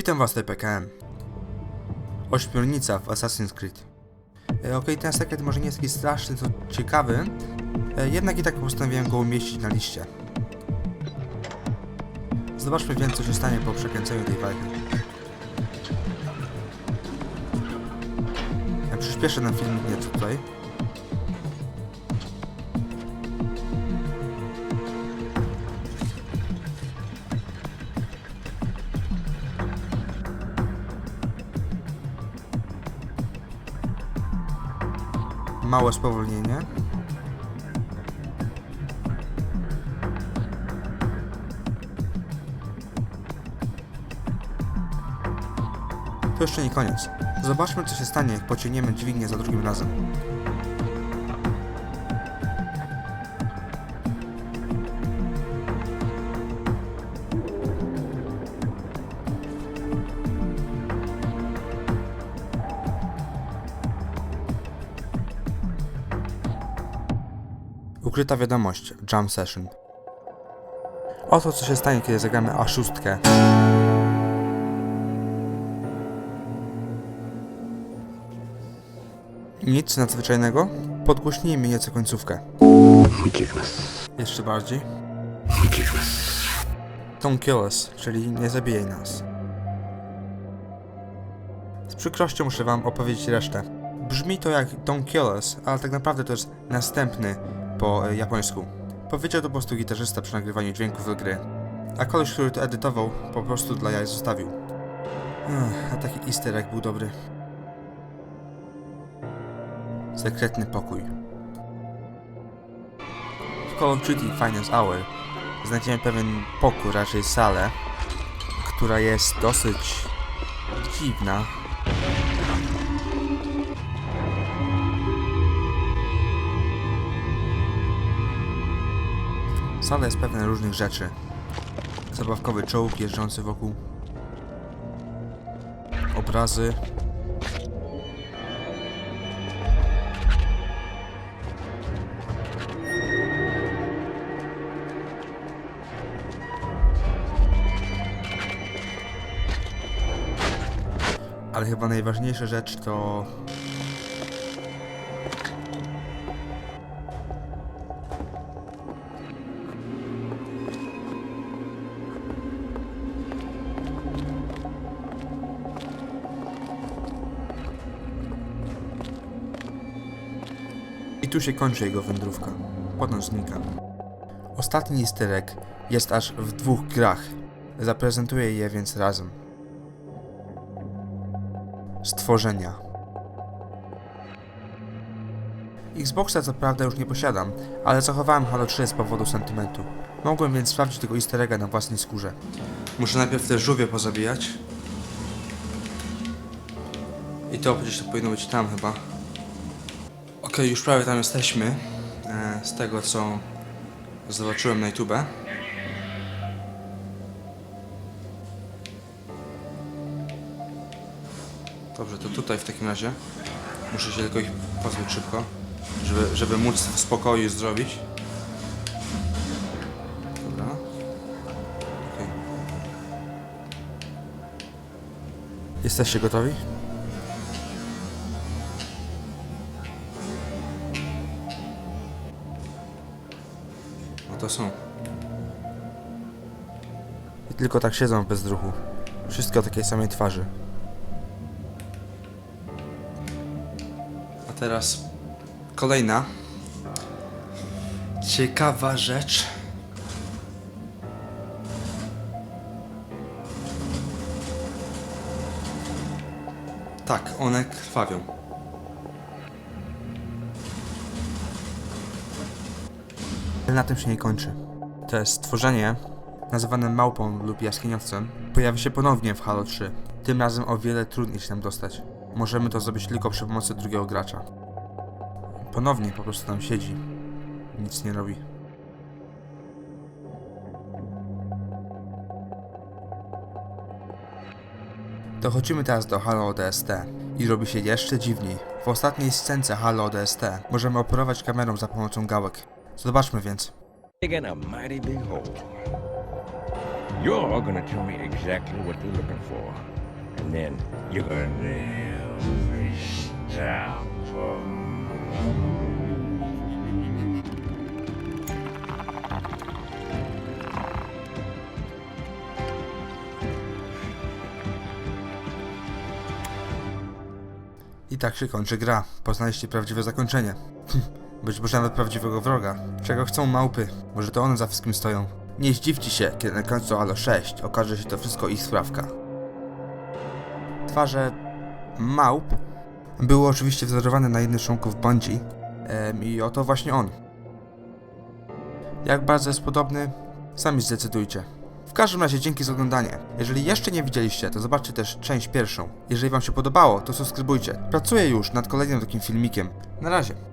Witam was, TPKM. Ośmiornica w Assassin's Creed. E, Okej, ten sekret może nie jest taki straszny, to ciekawy, e, jednak i tak postanowiłem go umieścić na liście. Zobaczmy więc, co się stanie po przekręceniu tej walki. Ja przyspieszę na film nieco tutaj. Małe spowolnienie. To jeszcze nie koniec. Zobaczmy, co się stanie, jak pociągniemy dźwignię za drugim razem. Ukryta wiadomość. Jump Session. Oto co się stanie, kiedy zagramy A6. Nic nadzwyczajnego. Podgłośnijmy nieco końcówkę. Jeszcze bardziej. Don't kill us, czyli nie zabijaj nas. Z przykrością muszę wam opowiedzieć resztę. Brzmi to jak Don't kill us, ale tak naprawdę to jest następny po e, japońsku. Powiedział to po prostu gitarzysta przy nagrywaniu dźwięków do gry. A koleś, który to edytował, po prostu dla jaj zostawił. Ech, a taki easter był dobry. Sekretny pokój. W Call of Duty Finance Hour znajdziemy pewien pokój, raczej salę, która jest dosyć dziwna. Sala jest pełna różnych rzeczy. Zabawkowy czołg jeżdżący wokół. Obrazy. Ale chyba najważniejsza rzecz to tu się kończy jego wędrówka. Potem znika. Ostatni easter egg jest aż w dwóch grach. Zaprezentuję je więc razem. Stworzenia. Xboxa co prawda już nie posiadam, ale zachowałem Halo 3 z powodu sentymentu. Mogłem więc sprawdzić tego easter egga na własnej skórze. Muszę najpierw te żółwie pozabijać. I to przecież to powinno być tam chyba. Okej, już prawie tam jesteśmy. E, z tego co zobaczyłem na YouTube. Dobrze, to tutaj w takim razie. Muszę się tylko ich pozbyć szybko, żeby, żeby móc w spokoju zrobić. Dobra. Okej. Jesteście gotowi? To są. I tylko tak siedzą bez ruchu. Wszystko takiej samej twarzy. A teraz kolejna ciekawa rzecz. Tak, one krwawią. Ale na tym się nie kończy. To stworzenie, nazywane małpą lub jaskiniowcem, pojawi się ponownie w Halo 3. Tym razem o wiele trudniej się tam dostać. Możemy to zrobić tylko przy pomocy drugiego gracza. Ponownie po prostu tam siedzi. Nic nie robi. Dochodzimy teraz do Halo ODST i robi się jeszcze dziwniej. W ostatniej scence Halo ODST możemy operować kamerą za pomocą gałek. Zobaczmy więc. digging a mighty big hole. You're gonna tell me exactly what you're looking for. And then you're gonna never stop. I tak się kończy gra. Poznaliście prawdziwe zakończenie. Być może nawet prawdziwego wroga. Czego chcą małpy? Może to one za wszystkim stoją. Nie zdziwcie się, kiedy na końcu Halo 6 okaże się to wszystko ich sprawka. Twarze małp były oczywiście wzorowane na jednym członków Bungie em, i oto właśnie on. Jak bardzo jest podobny, sami zdecydujcie. W każdym razie dzięki za oglądanie. Jeżeli jeszcze nie widzieliście, to zobaczcie też część pierwszą. Jeżeli wam się podobało, to subskrybujcie. Pracuję już nad kolejnym takim filmikiem. Na razie.